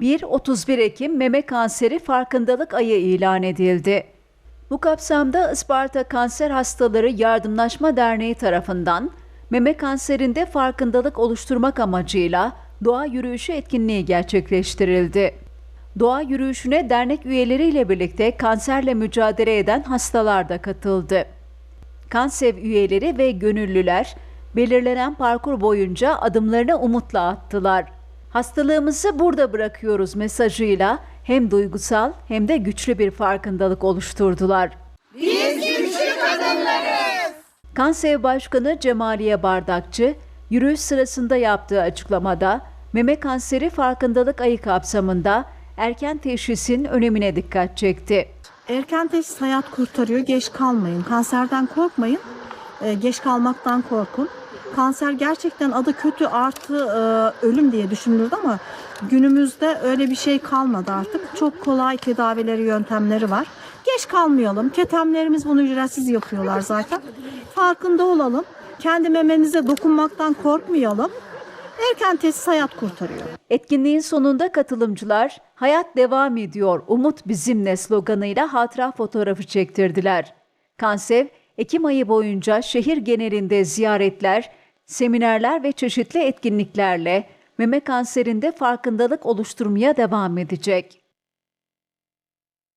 1-31 Ekim meme kanseri farkındalık ayı ilan edildi. Bu kapsamda Isparta Kanser Hastaları Yardımlaşma Derneği tarafından meme kanserinde farkındalık oluşturmak amacıyla doğa yürüyüşü etkinliği gerçekleştirildi. Doğa yürüyüşüne dernek üyeleriyle birlikte kanserle mücadele eden hastalar da katıldı. Kansev üyeleri ve gönüllüler belirlenen parkur boyunca adımlarını umutla attılar. Hastalığımızı burada bırakıyoruz mesajıyla hem duygusal hem de güçlü bir farkındalık oluşturdular. Biz güçlü kadınlarız. Kansev Başkanı Cemaliye Bardakçı, yürüyüş sırasında yaptığı açıklamada meme kanseri farkındalık ayı kapsamında erken teşhisin önemine dikkat çekti. Erken teşhis hayat kurtarıyor. Geç kalmayın. Kanserden korkmayın. Ee, geç kalmaktan korkun. Kanser gerçekten adı kötü artı e, ölüm diye düşünülürdü ama günümüzde öyle bir şey kalmadı artık. Çok kolay tedavileri, yöntemleri var. Geç kalmayalım. Ketemlerimiz bunu ücretsiz yapıyorlar zaten. Farkında olalım. Kendi mememize dokunmaktan korkmayalım. Erken teşhis hayat kurtarıyor. Etkinliğin sonunda katılımcılar "Hayat devam ediyor, umut bizimle" sloganıyla hatıra fotoğrafı çektirdiler. Kansev, Ekim ayı boyunca şehir genelinde ziyaretler, seminerler ve çeşitli etkinliklerle meme kanserinde farkındalık oluşturmaya devam edecek.